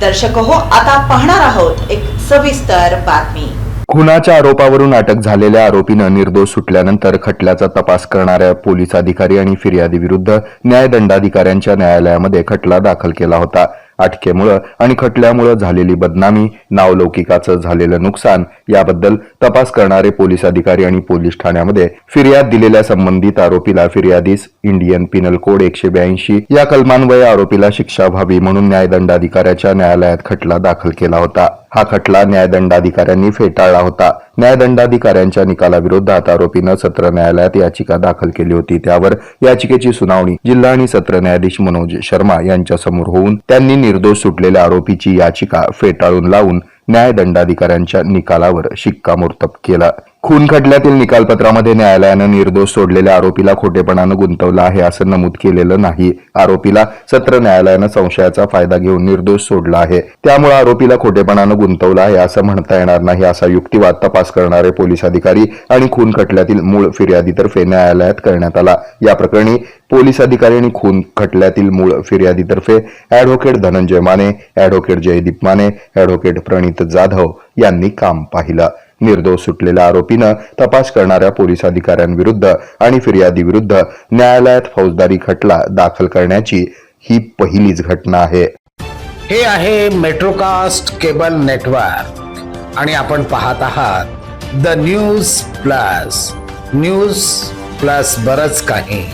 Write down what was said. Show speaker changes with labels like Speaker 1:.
Speaker 1: दर्शक हो आता पाहणार आहोत एक सविस्तर बातमी.
Speaker 2: खुनाच्या आरोपावरून अटक झालेल्या आरोपीनं निर्दोष सुटल्यानंतर खटल्याचा तपास करणाऱ्या पोलीस अधिकारी आणि फिर्यादी विरुद्ध न्यायदंडाधिकाऱ्यांच्या न्यायालयामध्ये खटला दाखल केला होता. अटकेमुळं आणि खटल्यामुळं झालेली बदनामी नावलौकिकाचं झालेलं नुकसान याबद्दल तपास करणारे पोलीस अधिकारी आणि पोलीस ठाण्यामध्ये फिर्याद दिलेल्या संबंधित आरोपीला फिर्यादीस इंडियन पिनल कोड एकशे ब्याऐंशी या कलमान्वये आरोपीला शिक्षा व्हावी म्हणून न्यायदंडाधिकाऱ्याच्या न्यायालयात खटला दाखल केला होता. हा खटला न्यायदंडाधिकाऱ्यांनी फेटाळला होता. न्यायदंडाधिकाऱ्यांच्या निकालाविरोधात आरोपीनं सत्र न्यायालयात याचिका दाखल केली होती. त्यावर याचिकेची सुनावणी जिल्हा आणि सत्र न्यायाधीश मनोज शर्मा यांच्यासमोर होऊन त्यांनी निर्दोष सुटलेल्या आरोपीची याचिका फेटाळून लावून न्यायदंडाधिकाऱ्यांच्या निकालावर शिक्कामोर्तब केला. खून खटल्यातील निकालपत्रामध्ये न्यायालयानं निर्दोष सोडलेल्या आरोपीला खोटेपणानं गुंतवलं आहे असं नमूद केलेलं नाही. आरोपीला सत्र न्यायालयानं संशयाचा फायदा घेऊन निर्दोष सोडला आहे. त्यामुळे आरोपीला खोटेपणानं गुंतवलं आहे असं म्हणता येणार नाही असा युक्तिवाद तपास करणारे पोलीस अधिकारी आणि खून खटल्यातील मूळ फिर्यादीतर्फे न्यायालयात करण्यात आला. या प्रकरणी पोलीस अधिकारी आणि खून खटल्यातील मूळ फिर्यादीतर्फे advocate Dhananjay Mane advocate Jaydeep Mane advocate Pranit Jadhav यांनी काम पाहिलं. निर्दोष सुटलेल्या आरोपीनं तपास करणाऱ्या पोलीस अधिकाऱ्यांविरुद्ध आणि फिर्यादी विरुद्ध न्यायालयात फौजदारी खटला दाखल करण्याची ही पहिलीच घटना आहे.
Speaker 3: हे आहे मेट्रोकास्ट केबल नेटवर्क. आणि आपण पाहत आहात the news plus. News plus बरच काही.